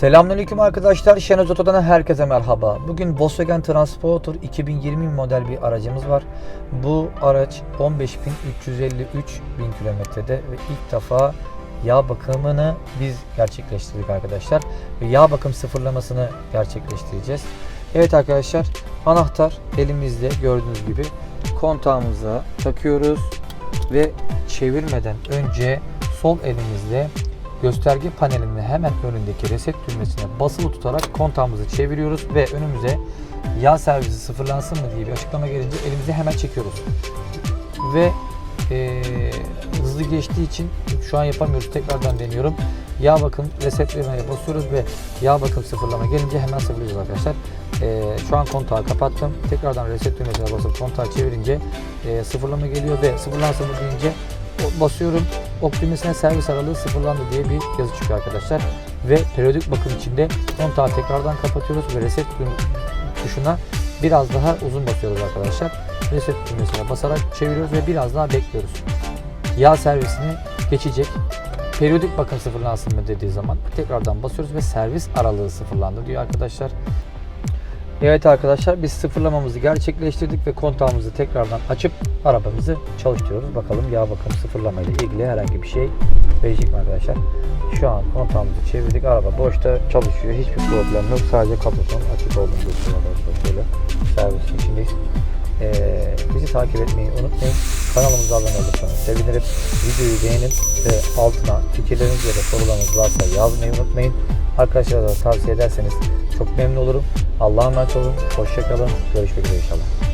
Selamünaleyküm arkadaşlar. Şenöz Oto'dan herkese merhaba. Bugün Volkswagen Transporter 2020 model bir aracımız var. Bu araç 15.353 bin kilometrede ve ilk defa yağ bakımını biz gerçekleştirdik arkadaşlar. Ve yağ bakım sıfırlamasını gerçekleştireceğiz. Evet arkadaşlar anahtar elimizde gördüğünüz gibi kontağımıza takıyoruz ve çevirmeden önce sol elimizle gösterge panelinin hemen önündeki reset düğmesine basılı tutarak kontağımızı çeviriyoruz ve önümüze yağ servisi sıfırlansın mı diye bir açıklama gelince elimizi hemen çekiyoruz. Ve eee, hızlı geçtiği için şu an yapamıyoruz. Tekrardan deniyorum. Yağ bakım reset düğmeye basıyoruz ve yağ bakım sıfırlama gelince hemen sıfırlıyoruz arkadaşlar. Eee, şu an kontağı kapattım. Tekrardan reset düğmesine basıp kontağı çevirince eee, sıfırlama geliyor ve sıfırlansın mı deyince basıyorum. Ok düğmesine servis aralığı sıfırlandı diye bir yazı çıkıyor arkadaşlar. Ve periyodik bakım içinde kontağı tekrardan kapatıyoruz ve reset tuşuna biraz daha uzun basıyoruz arkadaşlar. Reset düğmesine basarak çeviriyoruz ve biraz daha bekliyoruz. Yağ servisini geçecek. Periyodik bakım sıfırlansın mı dediği zaman tekrardan basıyoruz ve servis aralığı sıfırlandı diyor arkadaşlar. Evet arkadaşlar biz sıfırlamamızı gerçekleştirdik ve kontağımızı tekrardan açıp arabamızı çalıştırıyoruz. Bakalım yağ bakım sıfırlama ile ilgili herhangi bir şey verecek mi arkadaşlar? Şu an kontağımızı çevirdik. Araba boşta çalışıyor. Hiçbir problem yok. Sadece kaputunun açık olduğunu gösteriyor arkadaşlar. Şöyle servisin içindeyiz. Ee, bizi takip etmeyi unutmayın. Kanalımıza abone olursanız sevinirim. Videoyu beğenin ve altına fikirleriniz ya da sorularınız varsa yazmayı unutmayın. Arkadaşlara da tavsiye ederseniz çok memnun olurum. Allah'a emanet olun. Hoşçakalın. Görüşmek üzere inşallah.